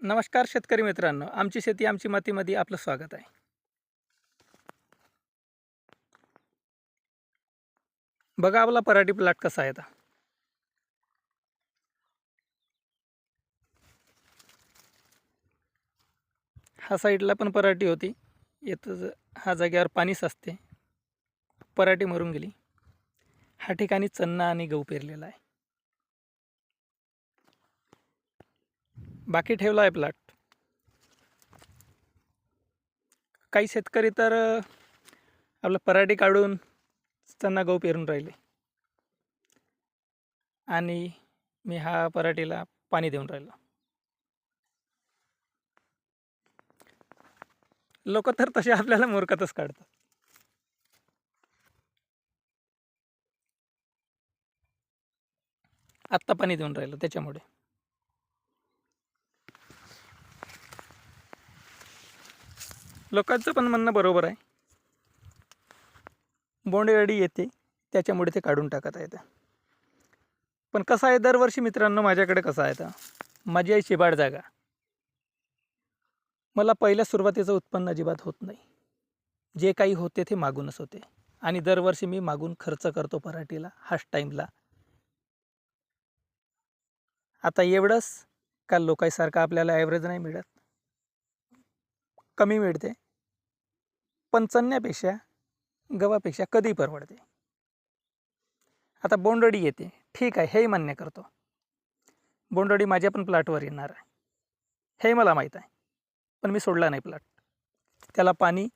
नमस्कार शेतकरी मित्रांनो. आमची शेती आमची मातीमध्ये आपलं स्वागत आहे. बघा आपला पराठी प्लॉट कसा आहे आता. हा साईडला पण पराठी होती. येतं हा जागेवर पाणीच असते पराठी मरून गेली. हा ठिकाणी चन्ना आणि गहू पेरलेला आहे. बाकी ठेवला आहे प्लॉट काही शेतकरी तर आपलं पराठी काढून त्यांना गहू पेरून राहिले. आणि मी हा पराठीला पाणी देऊन राहिलो. लोक तर तसे आपल्याला मूर्खतच काढतात. आत्ता पाणी देऊन राहिलं त्याच्यामुळे. लोकांचं पण म्हणणं बरोबर आहे. बोंडेअळी येते त्याच्यामुळे ते काढून टाकत आहेत. पण कसं आहे दरवर्षी मित्रांनो माझ्याकडे कसं आहे तर माझी आई शिबाड जागा. मला पहिल्या सुरुवातीचं उत्पन्न अजिबात होत नाही. जे काही होते ते मागूनच होते. आणि दरवर्षी मी मागून खर्च करतो पराठीला हाच टाईमला. आता एवढंच का लोकांसारखं आपल्याला ॲव्हरेज नाही मिळत. कमी मिळते. पण चण्यापेक्षा गव्हापेक्षा कधी परवडते? आता बोंडअळी येते. ठीक आहे हेही मान्य करतो. बोंडअळी माझ्या पण प्लॉटवर येणार आहे. हे मला माहीत आहे पण मी सोडला नाही प्लॉट. त्याला पाणी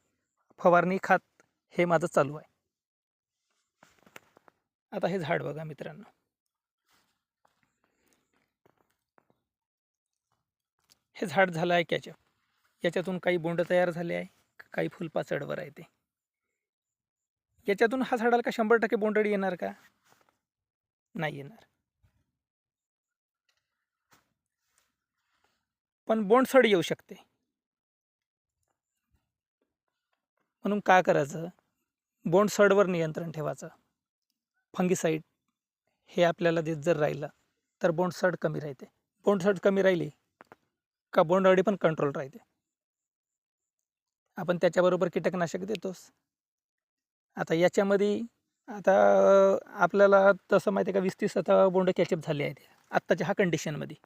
फवारणी खात हे माझं चालू आहे. आता हे झाड बघा मित्रांनो. हे झाड झालं आहे कॅचअप. याच्यातून काही बोंड तयार झाले आहे काही फुलपाचडवर आहे ते. याच्यातून हा झाडाला का शंभर टक्के बोंडळी येणार का? नाही येणार. पण बोंडसड येऊ शकते. म्हणून काय करायचं? बोंडसडवर नियंत्रण ठेवायचं. फंगीसाईड हे आपल्याला देत जर राहिलं तर बोंडसड कमी राहते. बोंडसड कमी राहिली का बोंडअळी पण कंट्रोल राहते. आपण त्याच्याबरोबर कीटकनाशक देतोच आता याच्यामध्ये आता आपल्याला तसं माहिती आहे का वीस तीस आता बोंड कॅचअप झाले आहेत. आत्ताच्या हा कंडिशनमध्ये.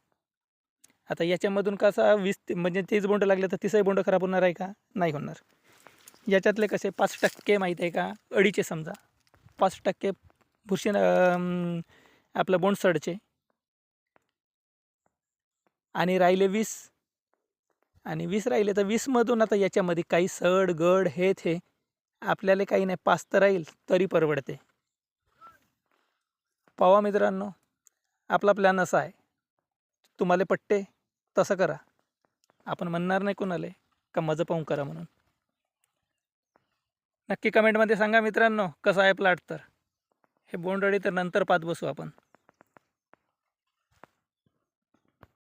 आता याच्यामधून कसा वीस म्हणजे तेच बोंड लागले तर तिसंही बोंड खराब होणार आहे का? नाही होणार. याच्यातले कसे पाच टक्के माहीत आहे का? अडीचे समजा. पाच टक्के बुरशी अं, आपलं बोंडसडचे. आणि राहिले वीस आणि वीस राहिले तर वीसमधून आता याच्यामध्ये काही सड गड हे ते आपल्याला काही नाही. पाच तर राहील तरी परवडते. पावा मित्रांनो आपला प्लॅन असा आहे. तुम्हाला पट्टे तसं करा. आपण म्हणणार नाही कोणाला का मजा पाहून करा म्हणून. नक्की कमेंटमध्ये सांगा मित्रांनो कसं आहे प्लॅट तर? हे बोंडअळी तर नंतर पाहत बसू आपण.